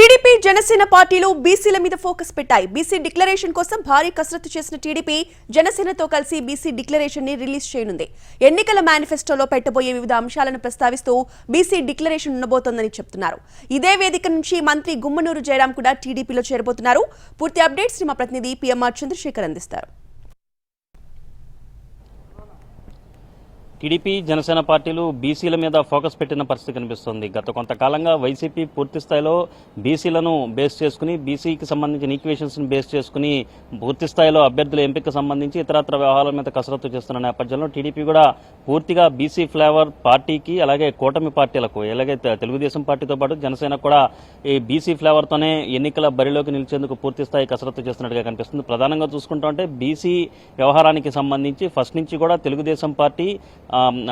TDP Janasena పార్టీలు బీసీల మీద ఫోకస్ పెట్టాయి. బీసీ డిక్లరేషన్ కోసం భారీ కసరత్తు చేసిన టీడీపీ జనసేనతో కలిసి బీసీ డిక్లరేషన్ని రిలీజ్ చేయనుంది. ఎన్నికల మేనిఫెస్టోలో పెట్టబోయే వివిధ అంశాలను ప్రస్తావిస్తూ బీసీ డిక్లరేషన్ ఉండబోతోందని చెప్తున్నారు. ఇదే వేదిక నుంచి మంత్రి గుమ్మనూరు జయరాం కూడా టీడీపీలో చేరబోతున్నారు. పూర్తి అప్డేట్స్ని మా ప్రతినిధి పిఎంఆర్ చంద్రశేఖర్ అందిస్తారు. టీడీపీ జనసేన పార్టీలు బీసీల మీద ఫోకస్ పెట్టిన పరిస్థితి కనిపిస్తుంది. గత కొంతకాలంగా వైసీపీ పూర్తిస్థాయిలో బీసీలను బేస్ చేసుకుని బీసీకి సంబంధించిన ఈక్వేషన్స్ని బేస్ చేసుకుని పూర్తి స్థాయిలో అభ్యర్థుల ఎంపిక సంబంధించి ఇతరత్ర వ్యవహారాల మీద కసరత్తు చేస్తున్న నేపథ్యంలో టీడీపీ కూడా పూర్తిగా బీసీ ఫ్లేవర్ పార్టీకి అలాగే కూటమి పార్టీలకు అలాగే తెలుగుదేశం పార్టీతో పాటు జనసేన కూడా ఈ బీసీ ఫ్లేవర్తోనే ఎన్నికల బరిలోకి నిలిచేందుకు పూర్తిస్థాయి కసరత్తు చేస్తున్నట్టుగా కనిపిస్తుంది. ప్రధానంగా చూసుకుంటుంటే బీసీ వ్యవహారానికి సంబంధించి ఫస్ట్ నుంచి కూడా తెలుగుదేశం పార్టీ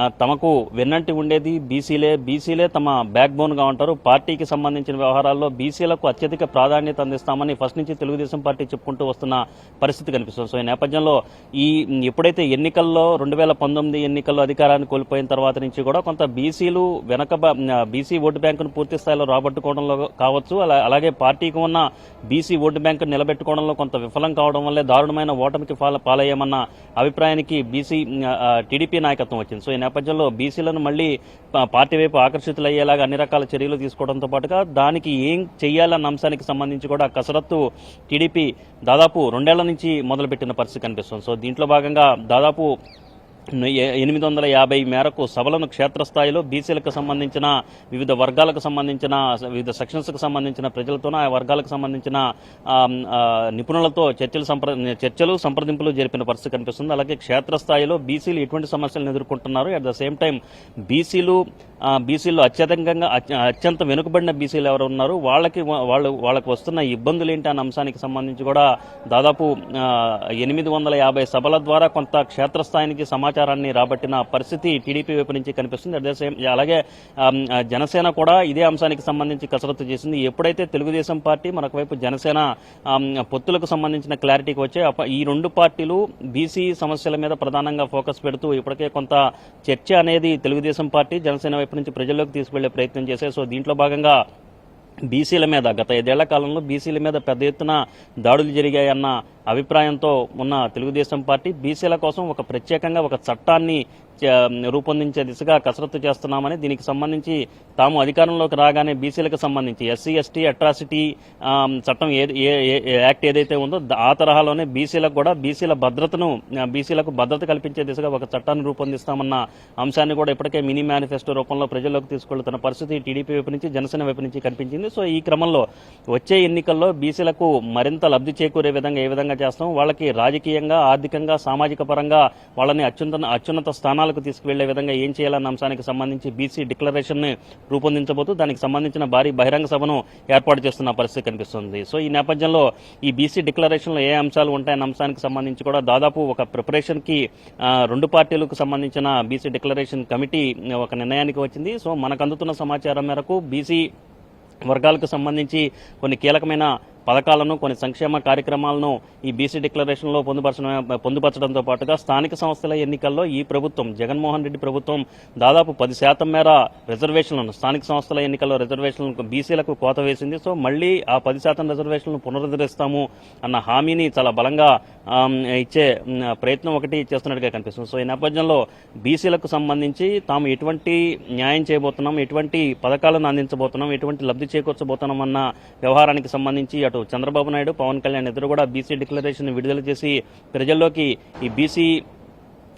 తమకు వెన్నంటి ఉండేది బీసీలే. బీసీలే తమ బ్యాక్ బోన్గా ఉంటారు. పార్టీకి సంబంధించిన వ్యవహారాల్లో బీసీలకు అత్యధిక ప్రాధాన్యత అందిస్తామని ఫస్ట్ నుంచి తెలుగుదేశం పార్టీ చెప్పుకుంటూ వస్తున్న పరిస్థితి కనిపిస్తుంది. సో ఈ నేపథ్యంలో ఈ ఎప్పుడైతే ఎన్నికల్లో రెండు వేల పంతొమ్మిది ఎన్నికల్లో అధికారాన్ని కోల్పోయిన తర్వాత నుంచి కూడా కొంత బీసీలు వెనక బీసీ ఓటు బ్యాంకును పూర్తి స్థాయిలో రాబట్టుకోవడంలో కావచ్చు. అలా- అలాగే పార్టీకి ఉన్న బీసీ ఓటు బ్యాంకు నిలబెట్టుకోవడంలో కొంత విఫలం కావడం వల్లే దారుణమైన ఓటమికి పాల- పాలయ్యామన్న అభిప్రాయానికి బీసీ టీడీపీ నాయకత్వం వచ్చింది సో ఈ నేపథ్యంలో బీసీలను మళ్ళీ పార్టీ వైపు ఆకర్షితులయ్యేలాగా అన్ని రకాల చర్యలు తీసుకోవడంతో పాటుగా దానికి ఏం చేయాలన్న అంశానికి సంబంధించి కూడా కసరత్తు టీడీపీ దాదాపు రెండేళ్ళ నుంచి మొదలుపెట్టిన పరిస్థితి కనిపిస్తుంది. సో దీంట్లో భాగంగా దాదాపు ఎనిమిది వందల యాభై మేరకు సభలను క్షేత్రస్థాయిలో బీసీలకు సంబంధించిన వివిధ వర్గాలకు సంబంధించిన వివిధ సెక్షన్స్కి సంబంధించిన ప్రజలతోనూ ఆ వర్గాలకు సంబంధించిన నిపుణులతో చర్చలు సంప్ర చర్చలు సంప్రదింపులు జరిపిన పరిస్థితి కనిపిస్తుంది. అలాగే క్షేత్రస్థాయిలో బీసీలు ఎటువంటి సమస్యలను ఎదుర్కొంటున్నారు? అట్ ద సేమ్ టైం బీసీలు బీసీలో అత్యధికంగా అత్య- అత్యంత వెనుకబడిన బీసీలు ఎవరు ఉన్నారు వాళ్ళకి వాళ్ళు వాళ్ళకి వస్తున్న ఇబ్బందులు ఏంటి అన్న అంశానికి సంబంధించి కూడా దాదాపు ఎనిమిది వందల యాభై సభల ద్వారా కొంత క్షేత్రస్థాయికి సమాచారాన్ని రాబట్టిన పరిస్థితి టీడీపీ వైపు నుంచి కనిపిస్తుంది. అదే ద సేమ్ అలాగే జనసేన కూడా ఇదే అంశానికి సంబంధించి కసరత్తు చేసింది. ఎప్పుడైతే తెలుగుదేశం పార్టీ మనకు వైపు జనసేన పొత్తులకు సంబంధించిన క్లారిటీకి వచ్చే ఈ రెండు పార్టీలు బీసీ సమస్యల మీద ప్రధానంగా ఫోకస్ పెడుతూ ఇప్పటికే కొంత చర్చ అనేది తెలుగుదేశం పార్టీ జనసేన వైపు నుంచి ప్రజల్లోకి తీసుకువెళ్ళే ప్రయత్నం చేశాయి. సో దీంట్లో భాగంగా బీసీల మీద గత ఐదేళ్ళ కాలంలో బీసీల మీద పెద్ద ఎత్తున దాడులు జరిగాయన్న అభిప్రాయంతో ఉన్న తెలుగుదేశం పార్టీ బీసీల కోసం ఒక ప్రత్యేకంగా ఒక చట్టాన్ని చ- రూపొందించే దిశగా కసరత్తు చేస్తున్నామని దీనికి సంబంధించి తాము అధికారంలోకి రాగానే బీసీలకు సంబంధించి ఎస్సీ ఎస్టీ అట్రాసిటీ చట్టం ఏ ఏ- యాక్ట్ ఏదైతే ఉందో ఆ తరహాలోనే బీసీలకు కూడా బీసీల భద్రతను బీసీలకు భద్రత కల్పించే దిశగా ఒక చట్టాన్ని రూపొందిస్తామన్న అంశాన్ని కూడా ఇప్పటికే మినీ మేనిఫెస్టో రూపంలో ప్రజల్లోకి తీసుకెళ్తున్న పరిస్థితి టీడీపీ వైపు నుంచి జనసేన వైపు నుంచి కనిపించింది. సో ఈ క్రమంలో వచ్చే ఎన్నికల్లో బీసీలకు మరింత లబ్ధి చేకూరే విధంగా ఏ విధంగా చేస్తాం? వాళ్ళకి రాజకీయంగా ఆర్థికంగా సామాజిక పరంగా వాళ్ళని అత్యున్నత అత్యున్నత స్థానాలకు తీసుకువెళ్ళే విధంగా ఏం చేయాలన్న అంశానికి సంబంధించి బీసీ డిక్లరేషన్ని రూపొందించబోతూ దానికి సంబంధించిన భారీ బహిరంగ సభను ఏర్పాటు చేస్తున్న పరిస్థితి కనిపిస్తుంది. సో ఈ నేపథ్యంలో ఈ బీసీ డిక్లరేషన్లో ఏ అంశాలు ఉంటాయన్న అంశానికి సంబంధించి కూడా దాదాపు ఒక ప్రిపరేషన్కి రెండు పార్టీలకు సంబంధించిన బీసీ డిక్లరేషన్ కమిటీ ఒక నిర్ణయానికి వచ్చింది. సో మనకు అందుతున్న సమాచారం మేరకు బీసీ వర్గాలకు సంబంధించి కొన్ని కీలకమైన పథకాలను కొన్ని సంక్షేమ కార్యక్రమాలను ఈ బీసీ డిక్లరేషన్లో పొందుపరచడం పొందుపరచడంతో పాటుగా స్థానిక సంస్థల ఎన్నికల్లో ఈ ప్రభుత్వం జగన్మోహన్ రెడ్డి ప్రభుత్వం దాదాపు పది శాతం మేర రిజర్వేషన్లను స్థానిక సంస్థల ఎన్నికల్లో రిజర్వేషన్లను బీసీలకు కోత వేసింది. సో మళ్ళీ ఆ పది శాతం రిజర్వేషన్లను పునరుద్ధరిస్తాము అన్న హామీని చాలా బలంగా ఇచ్చే ప్రయత్నం ఒకటి చేస్తున్నట్టుగా కనిపిస్తుంది. సో ఈ నేపథ్యంలో బీసీలకు సంబంధించి తాము ఎటువంటి న్యాయం చేయబోతున్నాం ఎటువంటి పథకాలను అందించబోతున్నాం ఎటువంటి లబ్ధి చేకూర్చబోతున్నాం అన్న వ్యవహారానికి సంబంధించి అటు చంద్రబాబు నాయుడు పవన్ కళ్యాణ్ ఇద్దరు కూడా బీసీ డిక్లరేషన్ విడుదల చేసి ప్రజల్లోకి ఈ బీసీ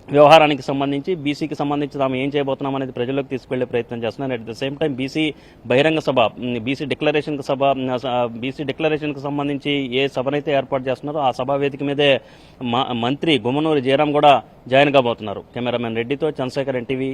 వ్యవహారానికి సంబంధించి బీసీకి సంబంధించి తాము ఏం చేయబోతున్నాం అనేది ప్రజల్లోకి తీసుకెళ్ళే ప్రయత్నం చేస్తున్నారు. At the same time BC బహిరంగ సభ బీసీ డిక్లరేషన్కి సభ బీసీ డిక్లరేషన్కి సంబంధించి ఏ సభనైతే ఏర్పాటు చేస్తున్నారో ఆ సభా వేదిక మీదే మ- మంత్రి గుమ్మనూరు జయరాం కూడా జాయిన్ కాబోతున్నారు. కెమెరామెన్ రెడ్డితో చంద్రశేఖర్ ఎన్టీవీ